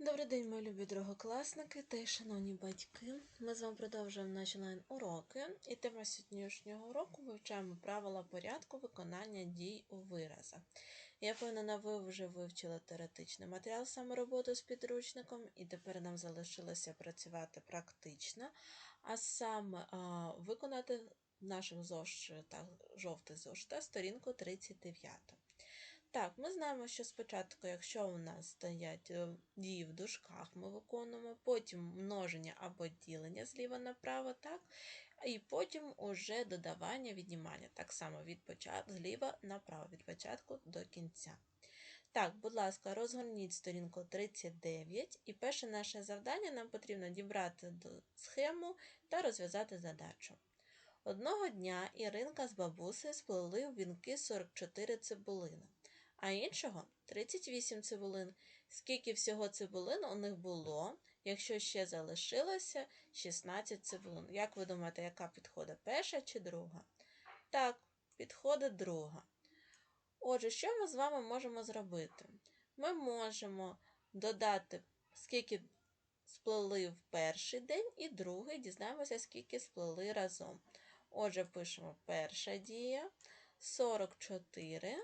Добрий день, мої любі другокласники та й шановні батьки. Ми з вами продовжуємо наші лайн-уроки, і тема сьогоднішнього уроку вивчаємо правила порядку виконання дій у виразах. Я впевнена, ви вже вивчили теоретичний матеріал саме роботу з підручником, і тепер нам залишилося працювати практично, а саме а, виконати в наших зошитах, жовтих зошитах сторінку 39. Так, ми знаємо, що спочатку, якщо у нас стоять е, дії в дужках, ми виконуємо, потім множення або ділення зліва направо, так, і потім уже додавання, віднімання, так само від початку, зліва направо, від початку до кінця. Так, будь ласка, розгорніть сторінку 39, і перше наше завдання нам потрібно дібрати схему та розв'язати задачу. Одного дня Іринка з бабусею сплели в вінки 44 цибулини а іншого 38 цибулин. Скільки всього цибулин у них було, якщо ще залишилося 16 цибулин. Як ви думаєте, яка підходить перша чи друга? Так, підходить друга. Отже, що ми з вами можемо зробити? Ми можемо додати, скільки сплели в перший день, і другий дізнаємося, скільки сплели разом. Отже, пишемо перша дія 44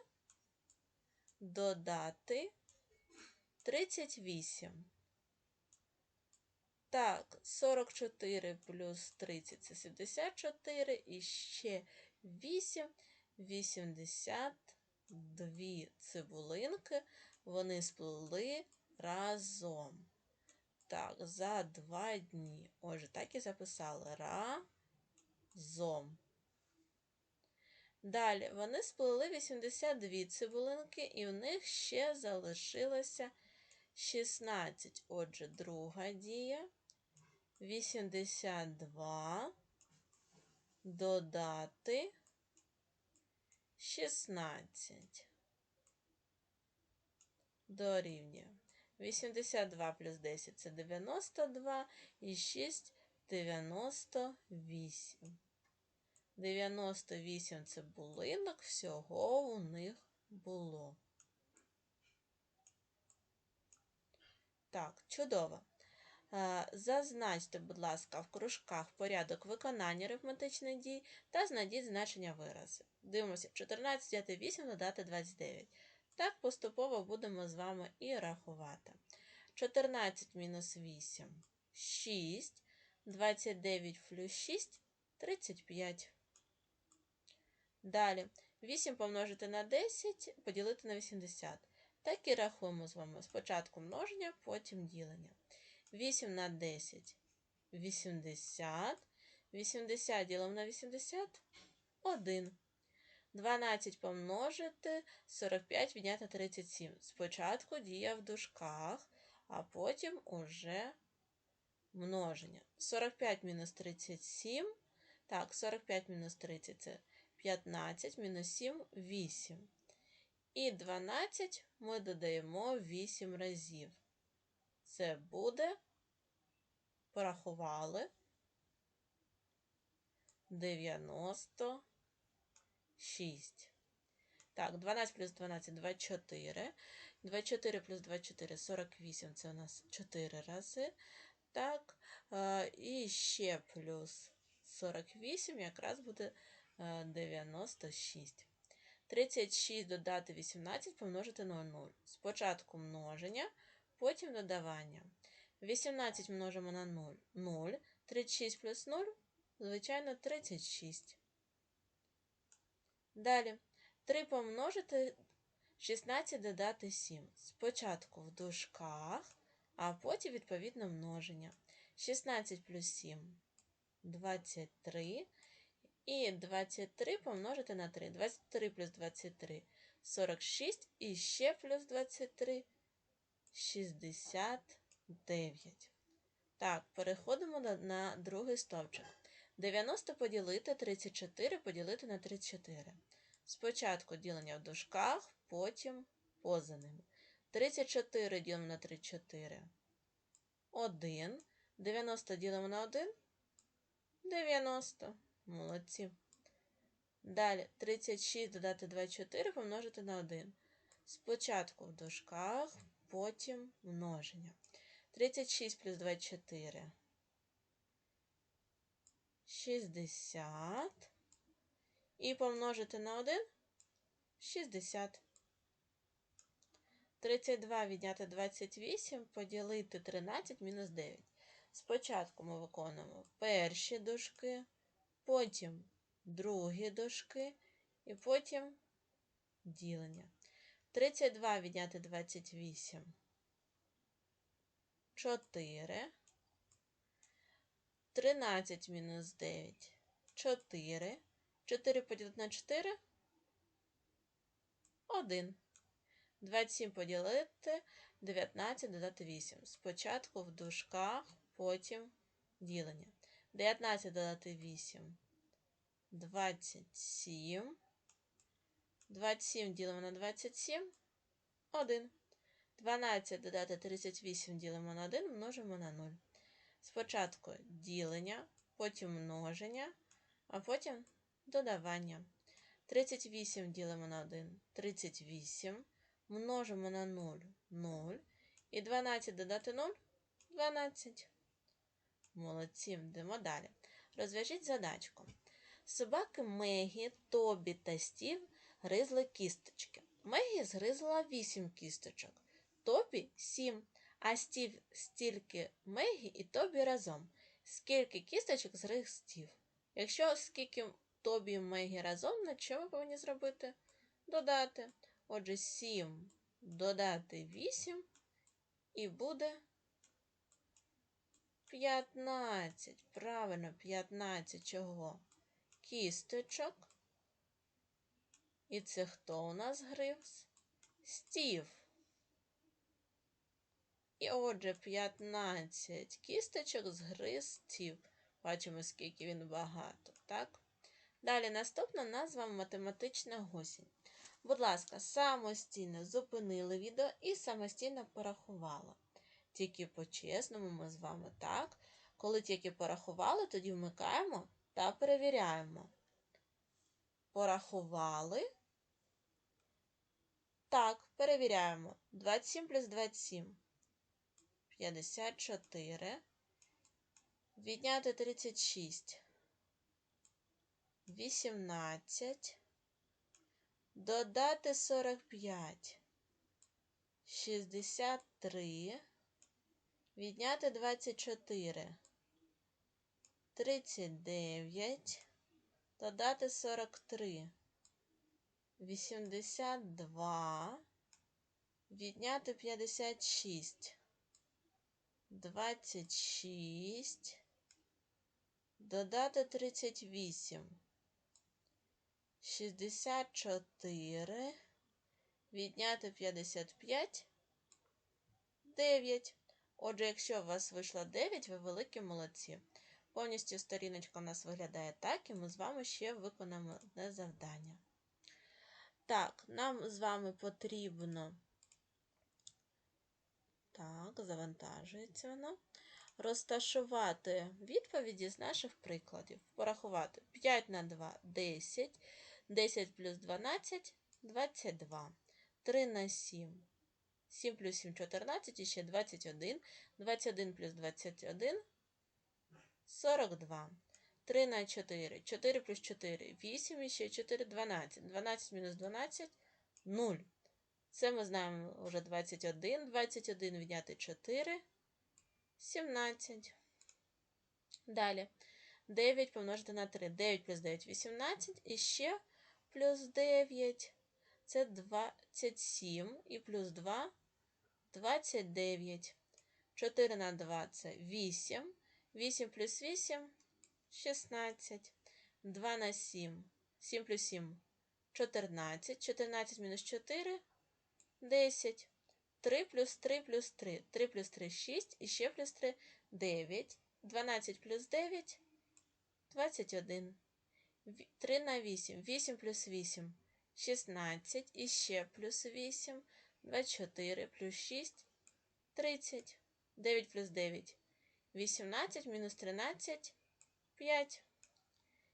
додати 38. Так, 44 плюс 30 це 74, і ще 8, 82 цибулинки, вони сплили разом. Так, за два дні. Отже, так і записали разом. Далі вони сплели 82 цибулинки, і в них ще залишилося 16. Отже, друга дія. 82 додати 16. Дорівнює. 82 плюс 10 це 92 і 6 98. 98 цибулинок всього у них було. Так, чудово. Е, зазначте, будь ласка, в кружках порядок виконання арифметичних дій та знайдіть значення виразів. Дивимося, 14 взяти 8 додати 29. Так, поступово будемо з вами і рахувати. 14 мінус 8 6, 29 плюс 6 35. Далі 8 помножити на 10, поділити на 80. Так і рахуємо з вами спочатку множення, потім ділення. 8 на 10 80. 80 ділимо на 80 1. 12 помножити 45 відняти 37. Спочатку дія в дужках, а потім уже множення. 45 мінус 37. Так, 45 мінус 30 це 15 мінус 7 8. І 12 ми додаємо 8 разів. Це буде, порахували 96. Так, 12 плюс 12 24. 24 плюс 24 48 це у нас 4 рази. Так, і ще плюс 48 якраз буде 96. 36 додати 18 помножити на 0. Спочатку множення, потім додавання. 18 множимо на 0 0. 36 плюс 0, звичайно, 36. Далі 3 помножити 16 додати 7. Спочатку в дужках, а потім, відповідно, множення. 16 плюс 7 23. І 23 помножити на 3. 23 плюс 23 46. І ще плюс 23 69. Так, переходимо на, на другий стовпчик. 90 поділити 34 поділити на 34. Спочатку ділення в дужках, потім поза ними. 34 ділимо на 34. 1. 90 ділимо на 1. 90. Молодці. Далі 36 додати 24 помножити на 1. Спочатку в дужках, потім множення. 36 плюс 24. 60. І помножити на 1 60. 32 відняти 28 поділити 13 мінус 9. Спочатку ми виконуємо перші дужки, потім другі дужки і потім ділення. 32 відняти 28. 4. 13 мінус 9. 4. 4 поділити на 4. 1. 27 поділити 19 додати 8. Спочатку в дужках, потім ділення. 19 додати 8. 27. 27 ділимо на 27. 1. 12 додати 38 ділимо на 1, множимо на 0. Спочатку ділення, потім множення, а потім додавання. 38 ділимо на 1, 38. Множимо на 0, 0. І 12 додати 0 12. Молодці, йдемо далі. Розв'яжіть задачку. Собаки Мегі, Тобі та Стів гризли кісточки. Мегі згризла 8 кісточок. Тобі 7. А Стів стільки Мегі і Тобі разом. Скільки кісточок згриз Стів? Якщо скільки Тобі і Мегі разом, на що ми повинні зробити? Додати. Отже, 7 додати 8 і буде 15. Правильно, 15 чого? Кісточок. І це хто у нас гривс? Стів. І отже, 15 кісточок згриз Стів. Бачимо, скільки він багато, так? Далі наступна назва математична гусінь. Будь ласка, самостійно зупинили відео і самостійно порахували. Тільки по-чесному ми з вами так. Коли тільки порахували, тоді вмикаємо та перевіряємо. Порахували. Так, перевіряємо. 27 плюс 27. 54. Відняти 36. 18. Додати 45. 63. Відняти 24. 39. Додати 43. 82. Відняти 56. 26. Додати 38. 64. Відняти 55. 9. Отже, якщо у вас вийшло 9, ви великі молодці. Повністю сторіночка у нас виглядає так, і ми з вами ще виконаємо одне завдання. Так, нам з вами потрібно. Так, завантажується воно. Розташувати відповіді з наших прикладів. Порахувати 5 на 2 10, 10 плюс 12 22, 3 на 7, 7 плюс 7 14 і ще 21, 21 плюс 21 42. 3 на 4, 4 плюс 4, 8 і ще 4, 12. 12 мінус 12 0. Це ми знаємо вже 21. 21 відняти 4, 17. Далі 9 помножити на 3. 9 плюс 9 18. І ще плюс 9. Це 27 і плюс 2 29. 4 на 2 це 8. 8 плюс 8 16. 2 на 7. 7 плюс 7 14. 14 мінус 4 10. 3 плюс 3 плюс 3. 3 плюс 3 6. І ще плюс 3 9. 12 плюс 9 21. 3 на 8. 8 плюс 8 16. І ще плюс 8 24 плюс 6 30. 9 плюс 9 18 мінус 13 5.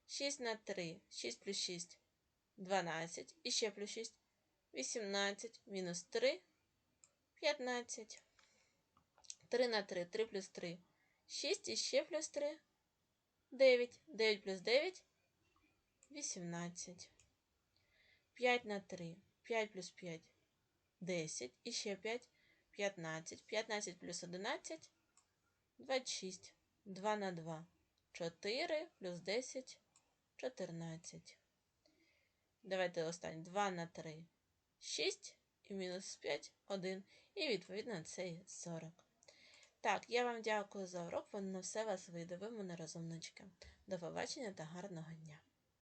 6 на 3. 6 плюс 6 12. І ще плюс 6 18 мінус 3 15. 3 на 3, 3 плюс 3, 6 і ще плюс 3, 9. 9 плюс 9, 18. 5 на 3, 5 плюс 5, 10. І ще 5, 15. 15 плюс 11, 26. 2 на 2, 4 плюс 10, 14. Давайте останнє. 2 на 3, 6 і мінус 5, 1. І відповідно це є 40. Так, я вам дякую за урок. Воно на все вас вийде. Ви мене розумнички. До побачення та гарного дня!